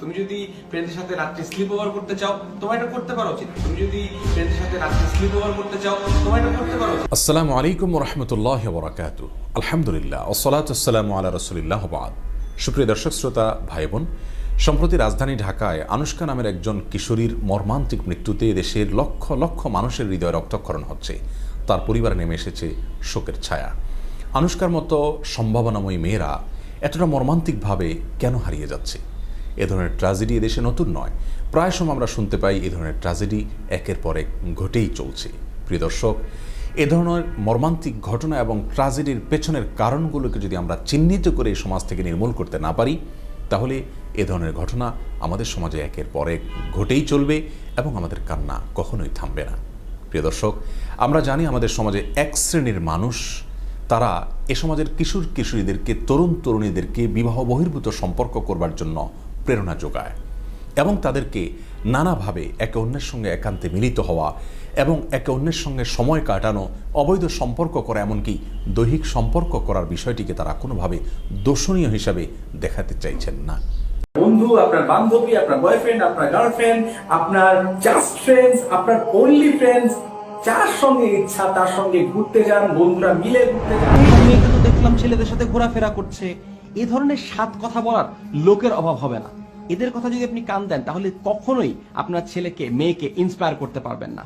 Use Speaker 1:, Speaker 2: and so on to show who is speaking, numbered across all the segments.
Speaker 1: তুমি যদি ফ্রেন্ডের সাথে রাত্রে স্লিপ ওভার করতে চাও তোমার এটা করতে পারো উচিত। তুমি যদি ফ্রেন্ডের সাথে রাত্রে স্লিপ ওভার করতে চাও তোমার এটা করতে পারো উচিত।
Speaker 2: আসসালামু আলাইকুম রহমতুল্লাহ বরাকাত আলহামদুলিল্লাহ ওসলাত আসসালামু আলা রসুলিল্লাহ বাদ। সুপ্রিয় দর্শক, শ্রোতা ভাই বোন সম্প্রতি রাজধানী ঢাকায় আনুষ্কা নামের একজন কিশোরীর মর্মান্তিক মৃত্যুতে দেশের লক্ষ লক্ষ মানুষের হৃদয় রক্তক্ষরণ হচ্ছে। তার পরিবারে নেমে এসেছে শোকের ছায়া। আনুষ্কার মতো সম্ভাবনাময়ী মেয়েরা এতটা মর্মান্তিকভাবে কেন হারিয়ে যাচ্ছে? এ ধরনের ট্র্যাজেডি এদেশে নতুন নয়। প্রায় সময় আমরা শুনতে পাই এ ধরনের ট্র্যাজেডি একের পর এক ঘটেই চলছে। প্রিয় দর্শক, এ ধরনের মর্মান্তিক ঘটনা এবং ট্র্যাজেডির পেছনের কারণগুলোকে যদি আমরা চিহ্নিত করে সমাজ থেকে নির্মূল করতে না পারি, তাহলে এ ধরনের ঘটনা আমাদের সমাজে একের পর এক ঘটেই চলবে এবং আমাদের কান্না কখনোই থামবে না। প্রিয় দর্শক, আমরা জানি আমাদের সমাজে এক শ্রেণির মানুষ, তারা এ সমাজের কিশোর কিশোরীদেরকে তরুণ তরুণীদেরকে বিবাহ বহির্ভূত সম্পর্ক করবার জন্য প্রেরণা যোগায় এবং তাদেরকে নানাভাবে একে অন্যের সঙ্গে একান্তে মিলিত হওয়া এবং একে অন্যের সঙ্গে সময় কাটানো অবৈধ সম্পর্ক করা এমনকি দৈহিক সম্পর্ক করার বিষয়টিকে তারা কোনোভাবে দর্শনীয় হিসাবে দেখাতে চাইছেন না।
Speaker 3: বন্ধু আপনার বান্ধবী আপনার বয়ফ্রেন্ড আপনার গার্লফ্রেন্ড আপনার জাস্ট ফ্রেন্ডস আপনার অনলি ফ্রেন্ডস যার সঙ্গে ইচ্ছা তার সঙ্গে ঘুরতে যান বন্ধুরা মিলে ঘুরতে যান।
Speaker 4: মেয়েকে তো দেখলাম ছেলেদের সাথে ঘোরাফেরা করছে। এ ধরনের সাত কথা বলার লোকের অভাব হবে না। এদের কথা যদি আপনি কান দেন তাহলে কখনোই আপনার ছেলেকে মেয়েকে ইন্সপায়ার করতে পারবেন না।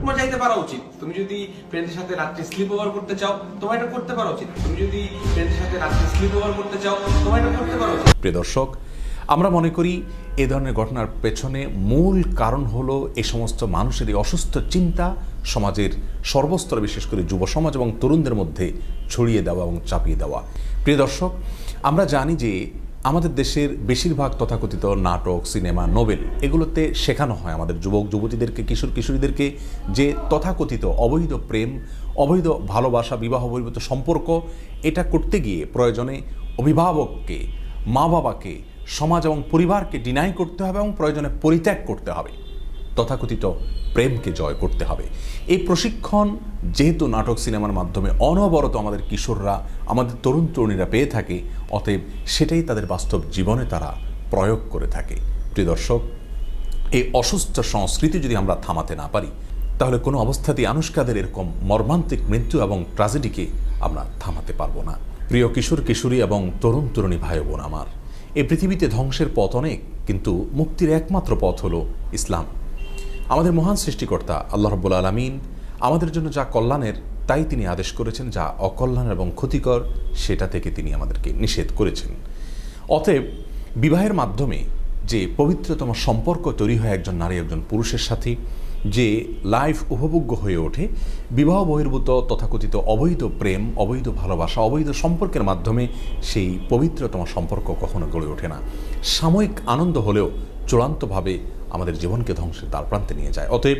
Speaker 1: তোমার যাইতে পারা উচিত। তুমি যদি ফ্রেন্ডের সাথে রাত্রে স্লিপ ওভার করতে চাও তোমার এটা করতে পারা উচিত। তুমি যদি ফ্রেন্ডের সাথে রাত্রে স্লিপ ওভার করতে চাও তোমার এটা করতে পারা উচিত।
Speaker 2: প্রিয় দর্শক আমরা মনে করি এ ধরনের ঘটনার পেছনে মূল কারণ হলো এই সমস্ত মানুষের এই অসুস্থ চিন্তা সমাজের সর্বস্তরে বিশেষ করে যুব সমাজ এবং তরুণদের মধ্যে ছড়িয়ে দেওয়া এবং চাপিয়ে দেওয়া। প্রিয় দর্শক আমরা জানি যে আমাদের দেশের বেশিরভাগ তথাকথিত নাটক, সিনেমা, নোবেল এগুলোতে শেখানো হয় আমাদের যুবক, যুবতীদেরকে, কিশোর কিশোরীদেরকে যে তথাকথিত অবৈধ প্রেম, অবৈধ ভালোবাসা, বিবাহ বহির্ভূত সম্পর্ক, এটা করতে গিয়ে প্রয়োজনে অভিভাবককে মা বাবাকে সমাজ এবং পরিবারকে ডিনাই করতে হবে এবং প্রয়োজনে পরিত্যাগ করতে হবে। তথাকথিত প্রেমকে জয় করতে হবে। এই প্রশিক্ষণ যেহেতু নাটক সিনেমার মাধ্যমে অনবরত আমাদের কিশোররা, আমাদের তরুণ তরুণীরা পেয়ে থাকে, অতএব সেটাই তাদের বাস্তব জীবনে তারা প্রয়োগ করে থাকে। প্রিয় দর্শক, এই অসুস্থ সংস্কৃতি যদি আমরা থামাতে না পারি, তাহলে কোনো অবস্থাতেই আনুষ্কাদের এরকম মর্মান্তিক মৃত্যু এবং ট্র্যাজেডিকে আমরা থামাতে পারব না। প্রিয় কিশোর, কিশোরী এবং তরুণ তরুণী ভাই বোন আমার, এই পৃথিবীতে ধ্বংসের পথ অনেক, কিন্তু মুক্তির একমাত্র পথ হলো ইসলাম। আমাদের মহান সৃষ্টিকর্তা, আল্লাহ রব্বুল আলমিন আমাদের জন্য যা কল্যাণের, তাই তিনি আদেশ করেছেন, যা অকল্যাণ এবং ক্ষতিকর, সেটা থেকে তিনি আমাদেরকে নিষেধ করেছেন। অতএব বিবাহের মাধ্যমে যে পবিত্রতম সম্পর্ক তৈরি হয় একজন নারী, একজন পুরুষের সাথে, যে লাইফ উপভোগ্য হয়ে ওঠে, বিবাহ বহির্ভূত তথাকথিত অবৈধ প্রেম, অবৈধ ভালোবাসা, অবৈধ সম্পর্কের মাধ্যমে সেই পবিত্রতম সম্পর্ক কখনো গড়ে ওঠে না। সাময়িক আনন্দ হলেও চূড়ান্তভাবে আমাদের জীবনকে ধ্বংসের দ্বার প্রান্তে নিয়ে যায়। অতএব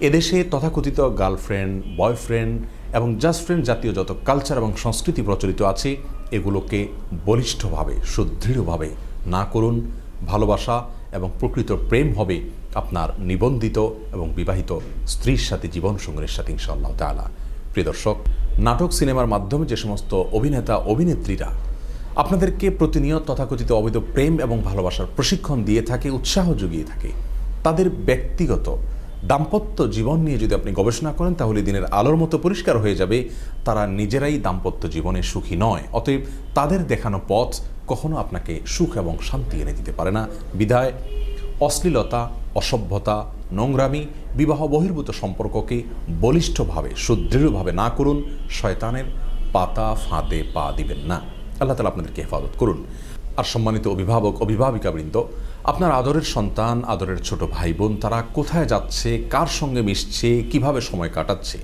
Speaker 2: এদেশে তথাকথিত গার্লফ্রেন্ড, বয়ফ্রেন্ড এবং জাস্ট ফ্রেন্ড জাতীয় যত কালচার এবং সংস্কৃতি প্রচলিত আছে, এগুলোকে বলিষ্ঠভাবে, সুদৃঢ়ভাবে না করুন। ভালোবাসা এবং প্রকৃত প্রেম হবে আপনার নিবন্ধিত এবং বিবাহিত স্ত্রীর সাথে জীবন সঙ্গীর সাথে, ইনশাআল্লাহ তালা প্রিয় দর্শক, নাটক, সিনেমার মাধ্যমে যে সমস্ত অভিনেতা, অভিনেত্রীরা আপনাদেরকে প্রতিনিয়ত তথাকথিত অবৈধ প্রেম এবং ভালোবাসার প্রশিক্ষণ দিয়ে থাকে, উৎসাহ জুগিয়ে থাকে। তাদের ব্যক্তিগত, দাম্পত্য জীবন নিয়ে যদি আপনি গবেষণা করেন, তাহলে দিনের আলোর মতো পরিষ্কার হয়ে যাবে, তারা নিজেরাই দাম্পত্য জীবনে সুখী নয়। অতএব তাদের দেখানো পথ কখনো আপনাকে সুখ এবং শান্তি এনে দিতে পারে না। বিধায় অশ্লীলতা, অসভ্যতা, নোংরামি, বিবাহ বহির্ভূত সম্পর্ককে বলিষ্ঠভাবে, সুদৃঢ়ভাবে না করুন। শয়তানের পাতা ফাঁদে পা দিবেন না। আল্লাহ তালা আপনাদেরকে হেফাজত করুন। আর সম্মানিত অভিভাবক, অভিভাবিকাবৃন্দ, আপনার আদরের সন্তান, আদরের ছোট ভাই বোন তারা কোথায় যাচ্ছে, কার সঙ্গে মিশছে, কীভাবে সময় কাটাচ্ছে,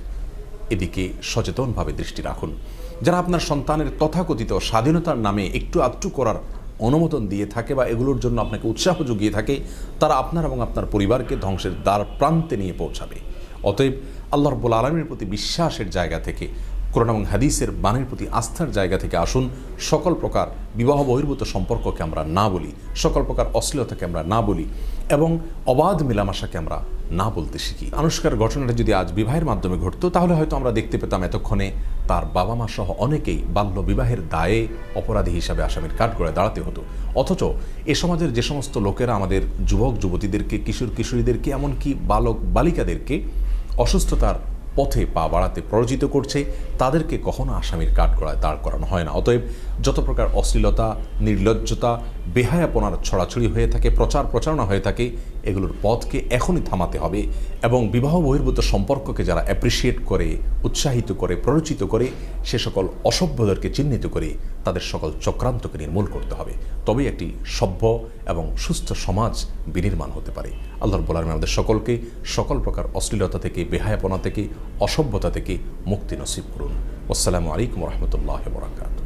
Speaker 2: এদিকে সচেতনভাবে দৃষ্টি রাখুন। যারা আপনার সন্তানের তথাকথিত স্বাধীনতার নামে একটু আধটু করার অনুমোদন দিয়ে থাকে বা এগুলোর জন্য আপনাকে উৎসাহ জুগিয়ে থাকে, তারা আপনার এবং আপনার পরিবারকে ধ্বংসের দ্বার প্রান্তে নিয়ে পৌঁছাবে। অতএব আল্লাহ রব্বুল আলমীর প্রতি বিশ্বাসের জায়গা থেকে কোরআন এবং হাদিসের বাণীর প্রতি আস্থার জায়গা থেকে আসুন। সকল প্রকার বিবাহ বহির্ভূত সম্পর্ককে আমরা না বলি, সকল প্রকার অশ্লীলতাকে আমরা না বলি এবং অবাধ মেলামেশাকে আমরা না বলতে শিখি। আনুষ্কার ঘটনাটা যদি আজ বিবাহের মাধ্যমে ঘটতো, তাহলে হয়তো আমরা দেখতে পেতাম এতক্ষণে তার বাবা মা সহ অনেকেই বাল্য বিবাহের দায়ে অপরাধী হিসাবে আসামির কাঠগড়ায় দাঁড়াতে হতো। অথচ এ সমাজের যে সমস্ত লোকেরা আমাদের যুবক যুবতীদেরকে কিশোর কিশোরীদেরকে এমনকি বালক বালিকাদেরকে অসুস্থতার পথে পা বাড়াতে প্ররোচিত করছে, তাদেরকে কখনো আসামির কাঠগড়ায় দাঁড় করানো হয় না। অতএব যত প্রকার অশ্লীলতা, নির্লজ্জতা, বেহায়াপনার ছড়াছড়ি হয়ে থাকে প্রচার প্রচারণা হয়ে থাকে এগুলোর পথকে এখনই থামাতে হবে এবং বিবাহ বহির্ভূত সম্পর্ককে যারা অ্যাপ্রিসিয়েট করে, উৎসাহিত করে, প্ররোচিত করে, সে সকল অসভ্যদেরকে চিহ্নিত করে তাদের সকল চক্রান্তকে নির্মূল করতে হবে। তবেই একটি সভ্য এবং সুস্থ সমাজ বিনির্মাণ হতে পারে। আল্লাহর বলার আমাদের সকলকে সকল প্রকার অশ্লীলতা থেকে, বেহায়াপনা থেকে, অসভ্যতা থেকে মুক্তি নসিব করুন। আসসালামু আলাইকুম রহমতুল্লাহ বরাকাত